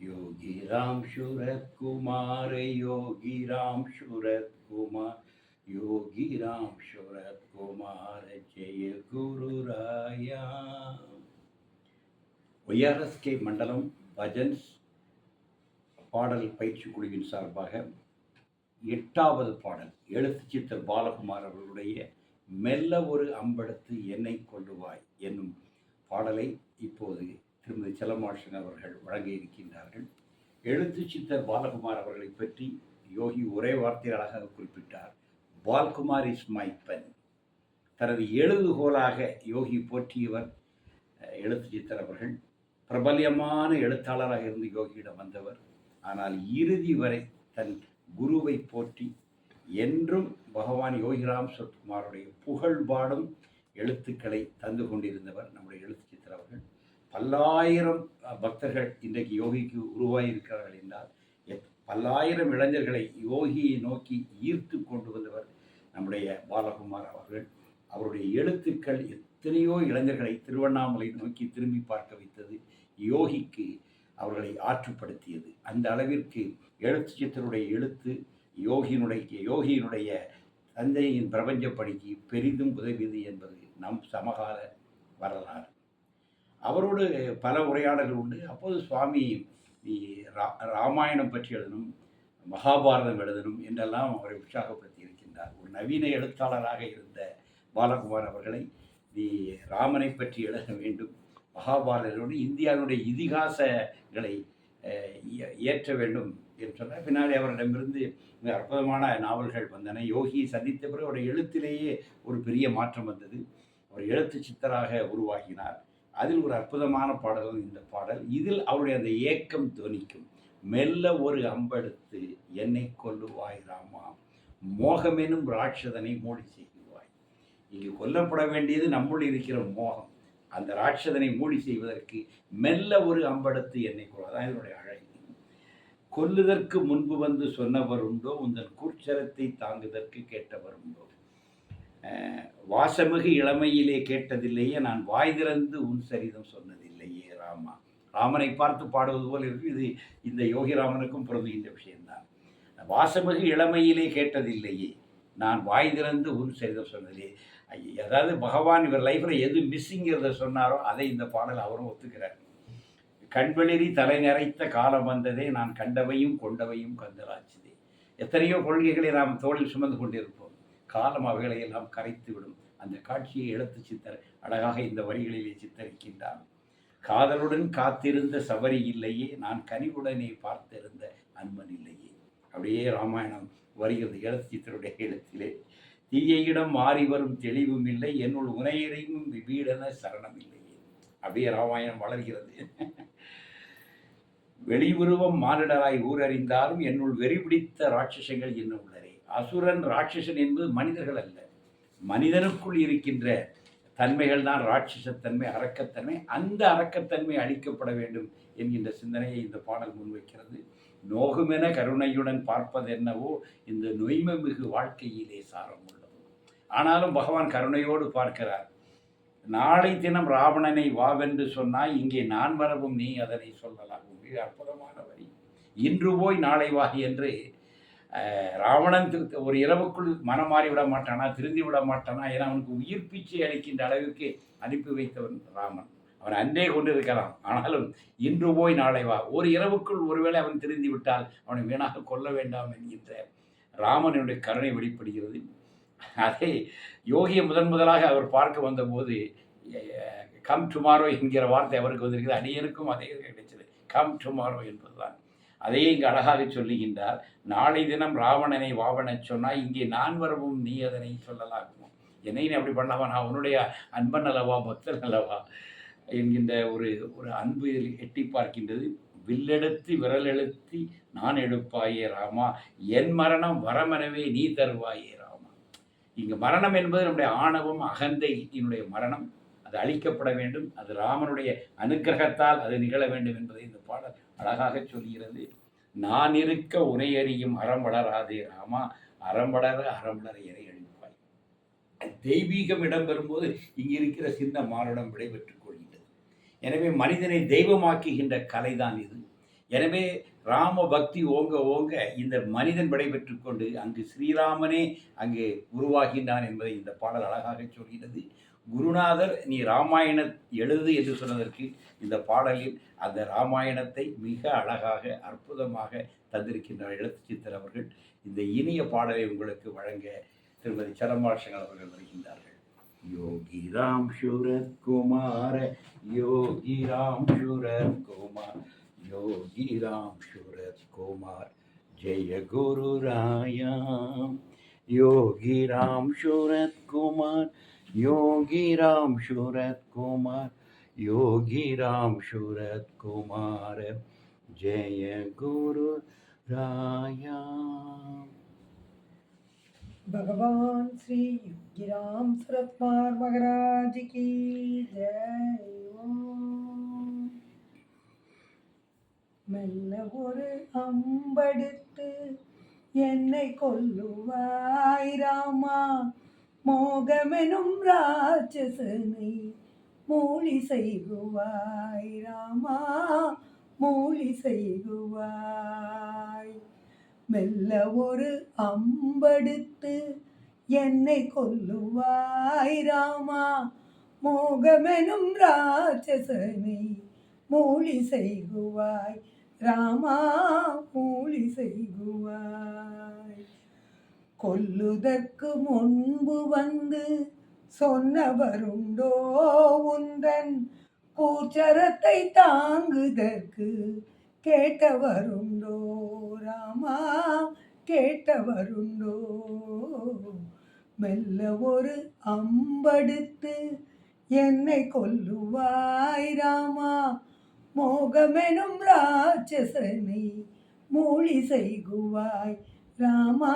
योगी राम शूरत कुमार योगी राम शूरत कुमार योगी राम शूरत कुमार जय गुरु राया ஒய்ஆர்எஸ்கே மண்டலம் பஜன்ஸ் பாடல் பயிற்சி குழுவின் சார்பாக எட்டாவது பாடல் எழுத்து சித்தர் பாலகுமார் அவர்களுடைய மெல்ல ஒரு அம்பெடுத்து என்னை கொள்ளுவாய் என்னும் பாடலை இப்போது திருமதி செல்லமாஷன் அவர்கள் வழங்க இருக்கின்றார்கள் எழுத்து சித்தர் பாலகுமார் அவர்களை பற்றி யோகி ஒரே வார்த்தையில் அழகாக குறிப்பிட்டார். பால்குமார் இஸ் மை பென் தனது எழுதுகோலாக யோகி போற்றியவர் எழுத்து சித்தர் அவர்கள். பிரபல்யமான எழுத்தாளராக இருந்து யோகியிடம் வந்தவர். ஆனால் இறுதி வரை தன் குருவை போற்றி என்றும் பகவான் யோகிராம் சத்குமாருடைய புகழ் பாடும் எழுத்துக்களை தந்து கொண்டிருந்தவர் நம்முடைய எழுத்து சித்தர் அவர்கள். பல்லாயிரம் பக்தர்கள் இன்றைக்கு யோகிக்கு உருவாகியிருக்கிறார்கள் என்றால் எத்- பல்லாயிரம் இளைஞர்களை யோகியை நோக்கி ஈர்த்து கொண்டு வந்தவர் நம்முடைய பாலகுமார் அவர்கள். அவருடைய எழுத்துக்கள் எத்தனையோ இளைஞர்களை திருவண்ணாமலை நோக்கி திரும்பி பார்க்க வைத்தது யோகிக்கு அவர்களை ஆற்றுப்படுத்தியது. அந்த அளவிற்கு எழுத்து சித்தருடைய எழுத்து யோகியினுடைய யோகியினுடைய தந்தையின் பிரபஞ்ச பணிக்கு பெரிதும் உதவியது என்பது நம் சமகால வரலாறு. அவரோடு பல உரையாடல்கள் உண்டு. அப்போது சுவாமி நீ ரா- ராமாயணம் பற்றி எழுதணும் மகாபாரதம் எழுதணும் என்றெல்லாம் அவரை உற்சாகப்படுத்தி இருக்கின்றார் ஒரு நவீன எழுத்தாளராக இருந்த பாலகுமார் அவர்களை நீ ராமனை பற்றி எழுத வேண்டும். மகாபாரதோடு இந்தியாவினுடைய இதிகாசங்களை இயற்ற வேண்டும் என்று சொன்னார். பின்னாடி அவரிடமிருந்து மிக அற்புதமான நாவல்கள் வந்தன. யோகியை சந்தித்த பிறகு அவருடைய எழுத்திலேயே ஒரு பெரிய மாற்றம் வந்தது. அவர் எழுத்து சித்தராக உருவாகினார். அதில் ஒரு அற்புதமான பாடல் இந்த பாடல். இதில் அவருடைய அந்த ஏக்கம் துவனிக்கும். மெல்ல ஒரு அம்பெடுத்து என்னை கொல்லுவாய் ராமா. மோகமெனும் ராட்சதனை மூடி செய்வாய். இங்கு கொல்லப்பட வேண்டியது நம்முள் இருக்கிற மோகம். அந்த ராட்சதனை மூடி செய்வதற்கு மெல்ல ஒரு அம்பெடுத்து என்னை கொள்வதான் இதனுடைய அழகு. கொல்லுதற்கு முன்பு வந்து சொன்னவர் உண்டோ? உந்தன் கூச்சரத்தை தாங்குதற்கு கேட்டவர் உண்டோ? வாசமிகு இளமையிலே கேட்டதில்லையே நான் வாய் திறந்து உன் சரிதம் சொன்னதில்லையே ராமா. ராமனை பார்த்து பாடுவது போல் இருக்கு இது இந்த யோகிராமனுக்கும் பொருந்துகின்ற விஷயம்தான். வாசமிகு இளமையிலே கேட்டதில்லையே நான் வாய் திறந்து உன் சரிதம் சொன்னதில்லையே. அதாவது பகவான் இவர் லைஃப்பில் எது மிஸ்ஸிங்கிறத சொன்னாரோ அதை இந்த பாடல் அவரும் ஒத்துக்கிறார். கண்வெளிரி தலை நிறைத்த காலம் வந்ததே நான் கண்டவையும் கொண்டவையும் கந்தராச்சுதே எத்தனையோ கொள்கைகளை நாம் தோளில் சுமந்து கொண்டிருப்போம். காலம் அவைகளையெல்லாம் கரைத்துவிடும். கரைத்து விடும் அந்த காட்சியை எழுத்து சித்தர் அழகாக இந்த வரிகளிலே சித்தரிக்கின்றார். காதலுடன் காத்திருந்த சபரி இல்லையே நான் கனிவுடனே பார்த்திருந்த அன்பன் இல்லையே. அப்படியே ராமாயணம் வருகிறது எழுத்து சித்தருடைய எழுத்திலே. தீயையிடம் மாறி வரும் தெளிவும் இல்லை என்னுள் உனையறையும் வீடென சரணம் இல்லையே. அப்படியே ராமாயணம் வளர்கிறது. வெளியுருவம் மானிடராய் ஊரறிந்தாலும் என்னுள் வெறிபிடித்த ராட்சசங்கள் இன்னும் உள்ளரே. அசுரன் ராட்சசன் என்பது மனிதர்கள் அல்ல. மனிதனுக்குள் இருக்கின்ற தன்மைகள் தான் ராட்சசத்தன்மை அரக்கத்தன்மை அந்த அரக்கத்தன்மை அழிக்கப்பட வேண்டும் என்கின்ற சிந்தனையை இந்த பாடல் முன்வைக்கிறது. நோகுமென கருணையுடன் பார்ப்பது என்னவோ இந்த நொய்மை மிகு வாழ்க்கையிலே சாரம் உள்ளது. ஆனாலும் பகவான் கருணையோடு பார்க்கிறார். நாளை தினம் ராவணனை வாவென்று சொன்னால் இங்கே நான் வரவும் நீ அதனை சொல்லலாம். மிக அற்புதமான வரி. இன்று போய் நாளை வா என்று ராவணன் திரு- ஒரு இரவுக்குள் மனம் மாறி விட மாட்டானா திருந்தி விட மாட்டானா ஏன்னா அவனுக்கு உயிர் பிச்சை அளிக்கின்ற அளவிற்கு அனுப்பி வைத்தவன் ராமன். அவன் அன்றே கொண்டிருக்கலாம். ஆனாலும் இன்று போய் நாளை வா. ஒரு இரவுக்குள் ஒருவேளை அவன் திருந்தி விட்டால் அவனை வீணாக கொல்ல வேண்டாம் என்கின்ற ராமனுடைய கருணை வெளிப்படுகிறது. அதை யோகியை முதன் முதலாக அவர் பார்க்க வந்தபோது கம் டுமாரோ என்கிற வார்த்தை அவருக்கு வந்திருக்கிறது. அடியனுக்கும் அதே கிடைச்சது. கம் டுமாரோ என்பதுதான். அதையே இங்கு அழகாக சொல்லுகின்றார். நாளை தினம் ராவணனை வாவனச் சொன்னால் இங்கே நான் வரவும் நீ அதனை சொல்லலாகும்? என்னை நீ அப்படி பண்ணலாமா நான் உன்னுடைய அன்பன் அல்லவா பக்தன் அல்லவா? என்கின்ற ஒரு ஒரு அன்பு இதில் எட்டி பார்க்கின்றது. வில்லெடுத்து விரலெழுத்தி நான் எடுப்பாயே ராமா என் மரணம் வரமெனவே நீ தருவாயே ராமா. இங்கு மரணம் என்பது நம்முடைய ஆணவம் அகந்தையினுடைய மரணம். அது அழிக்கப்பட வேண்டும். அது ராமனுடைய அனுக்கிரகத்தால் அது நிகழ வேண்டும் என்பதை இந்த பாடல் அழகாக சொல்கிறது நான் இருக்க உனை அறியும் அறம் வளராதே ராமா அறம் வளர அறம் வளர இறை அழிப்பாய் தெய்வீகம் இடம்பெறும்போது இங்கு இருக்கிற சின்ன மானுடம் விடைபெற்றுக் கொள்கின்றது. எனவே மனிதனை தெய்வமாக்குகின்ற கலைதான் இது. எனவே ராம பக்தி ஓங்க ஓங்க இந்த மனிதன் விடைபெற்று கொண்டு அங்கு ஸ்ரீராமனே அங்கே உருவாகின்றான் என்பதை இந்த பாடல் அழகாக சொல்கிறது குருநாதர் நீ ராமாயண எழுது என்று சொன்னதற்கு இந்த பாடலில் அந்த ராமாயணத்தை மிக அழகாக அற்புதமாக தந்திருக்கின்றார் எழுத்து சித்தர் அவர்கள். இந்த இனிய பாடலை உங்களுக்கு வழங்க திருமதி சரமாஷங்கள் அவர்கள் வருகின்றார்கள். யோகி ராம் சுரத் குமார யோகி ராம் சுரத் குமார் யோகி ராம் சுரத் குமார் ஜெய குரு ராயாம். யோகி ராம் சுரத் குமார் யோகி ராம் சுரத் குமார் யோகி ராம் சுரத் குமார் ஜெய குரு ராயாம் भगवान श्री योगीराम सुरत्मार महाराज की जय ओम மெல்ல ஒரு அம்பெடுத்து என்னை கொல்லுவாய் ராமா மோகமெனும் ராட்சசனை மூலி செய்குவாய் ராமா மூலி செய்குவாய் மெல்ல ஒரு அம்படுத்து என்னை கொல்லுவாய் ராமா மோகமெனும் ராட்சசனை மூலி செய்குவாய் ராமா மூலி செய்குவாய் கொல்லுதற்கு முன்பு வந்து சொன்னவருண்டோ உந்தன்? கூச்சரத்தை தாங்குதற்கு கேட்டவருண்டோ? ராமா கேட்டவருண்டோ? மெல்ல ஒரு அம்படுத்து என்னை கொல்லுவாய் ராமா. மோகமெனும் ராட்சசனை மூழி செய்குவாய் ராமா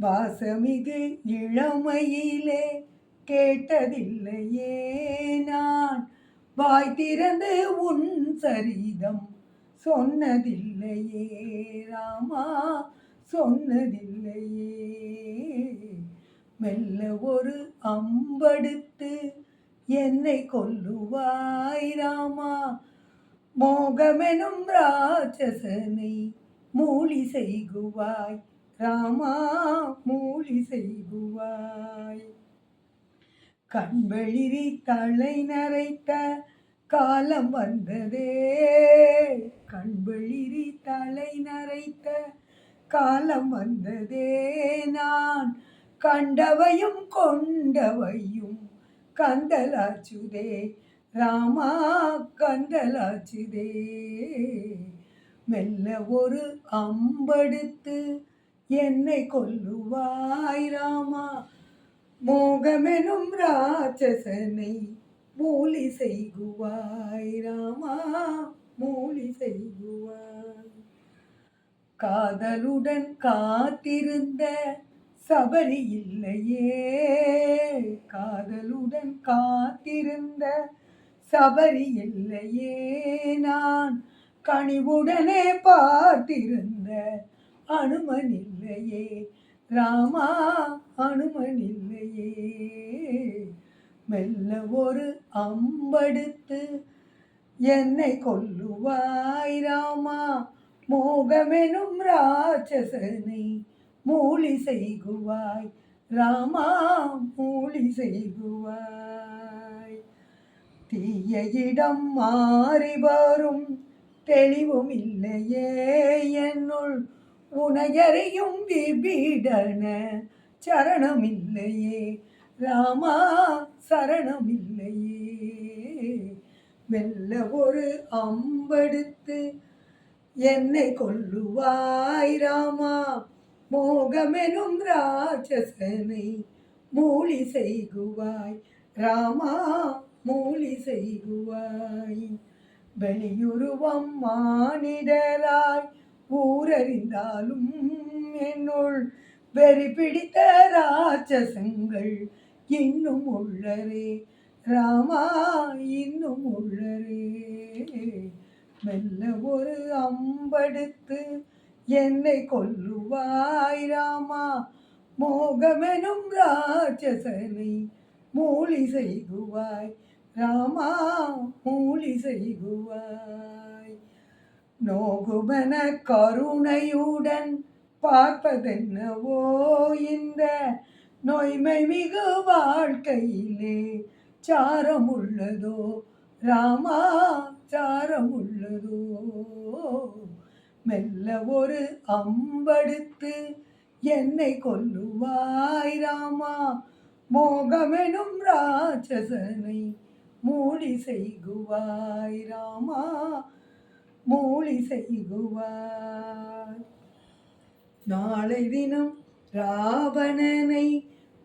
வாசமிகு இளமையிலே கேட்டதில்லையே நான். வாய் திறந்து உன் சரிதம் சொன்னதில்லையே ராமா சொன்னதில்லையே. மெல்ல ஒரு அம்படுத்து என்னை கொல்லுவாய் ராமா. மோகமெனும் ராட்சசனை மூலி செய்குவாய் ராமா மூலி செய்குவாய். கண்வெளிரி தலை நரைத்த காலம் வந்ததே. கண்வெளிரி தலை நரைத்த காலம் வந்ததே. நான் கண்டவையும் கொண்டவையும் கந்தலாச்சுதே. ராமா கந்தலாச்சுதே. மெல்ல ஒரு அம்படுத்து என்னை கொல்லுவாய் ராமா. மோகமெனும் ராட்சசனை மூலி செய்குவாய் ராமா. மூலி செய்குவாய். காதலுடன் காத்திருந்த சபரி இல்லையே. காதலுடன் காத்திருந்த சபரி இல்லையே. நான் கனிவுடனே பார்த்திருந்த அனுமன் இல்லையே ராமா அனுமன் இல்லையே மெல்ல ஒரு அம்படுத்து என்னை கொல்லுவாய் ராமா. மோகமெனும் ராட்சசனை மூலி செய்குவாய். ராமா மூலி செய்குவாய். தீய இடம் மாறி வரும் தெளிவும் இல்லையே என்னுள். உனையறையும் விபீடன சரணமில்லையே. ராமா சரணமில்லையே. மெல்ல ஒரு அம்பெடுத்து என்னை கொல்லுவாய் ராமா. மோகமெனும் ராட்சசனை மூலி செய்குவாய். ராமா மூலி செய்குவாய். வெளியுருவம் மானிடராய் ஊரறிந்தாலும் என்னுள் வெறி பிடித்த ராட்சசங்கள் இன்னும் உள்ளரே. ராமா இன்னும் உள்ளரே. மெல்ல ஒரு அம்படுத்து என்னை கொல்லுவாய் ராமா. மோகமெனும் ராட்சசனை மூலி செய்குவாய் ராமா மூலி செய்குவாய் நோகுமன கருணையுடன் பார்ப்பதென்னவோ இந்த நோய்மை மிகு வாழ்க்கையிலே சாரமுள்ளதோ? ராமா சாரமுள்ளதோ? மெல்ல ஒரு அம்படுத்து என்னை கொல்லுவாய் ராமா. மோகமெனும் ராட்சசனை மூடி செய்குவாய் ராமா. மூளி செய்குவார். நாளை தினம் ராவணனை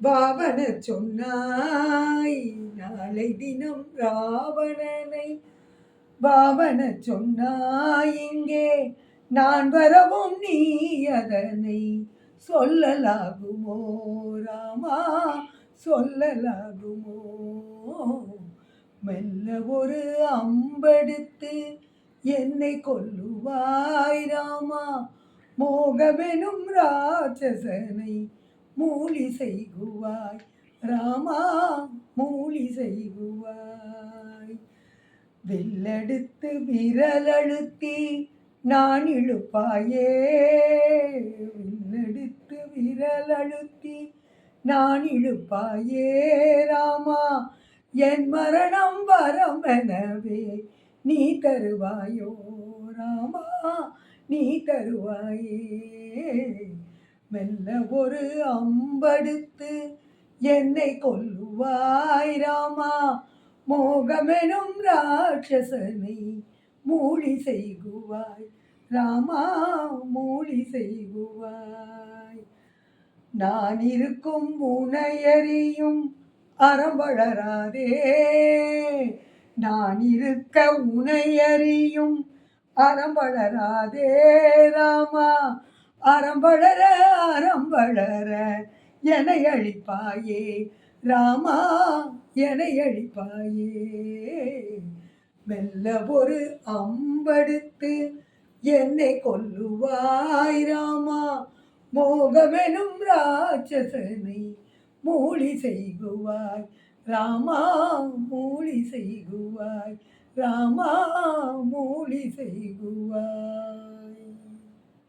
பாவன சொன்னாய். நாளை தினம் ராவணனை பாவன சொன்னாய். இங்கே நான் வரவும் நீ அதனை சொல்லலாகுமோ? ராமா சொல்லலாகுமோ? மெல்ல ஒரு அம்பெடுத்து என்னை கொல்லுவாய் ராமா. மோகமெனும் ராட்சசனை மூலி செய்குவாய். ராமா மூலி செய்குவாய். வில்லெடுத்து விரலழுத்தி நான் இழுப்பாயே. வில்லெடுத்து விரலழுத்தி நான் இழுப்பாயே ராமா. என் மரணம் வரமெனவே நீ தருவாயோ ராமா? நீ தருவாயே. மெல்ல ஒரு அம்படுத்து என்னை கொல்லுவாய் ராமா. மோகமெனும் ராட்சசனை மூழி செய்குவாய். ராமா மூழி செய்குவாய். நான் இருக்கும் உனையறியும் அறம் வளராதே நான் இருக்க உனையறியும் அறம் வளராதே ராமா. அறம் வளர அறம் வளர என்னை அழிப்பாயே. ராமா என்னை அழிப்பாயே. மெல்ல ஒரு அம்படுத்து என்னை கொல்லுவாய் ராமா. மோகமெனும் ராட்சசனை மூடி செய்குவாய். ராமா மூலி செய்குவாய். ராமா மூலி செய்குவாய்.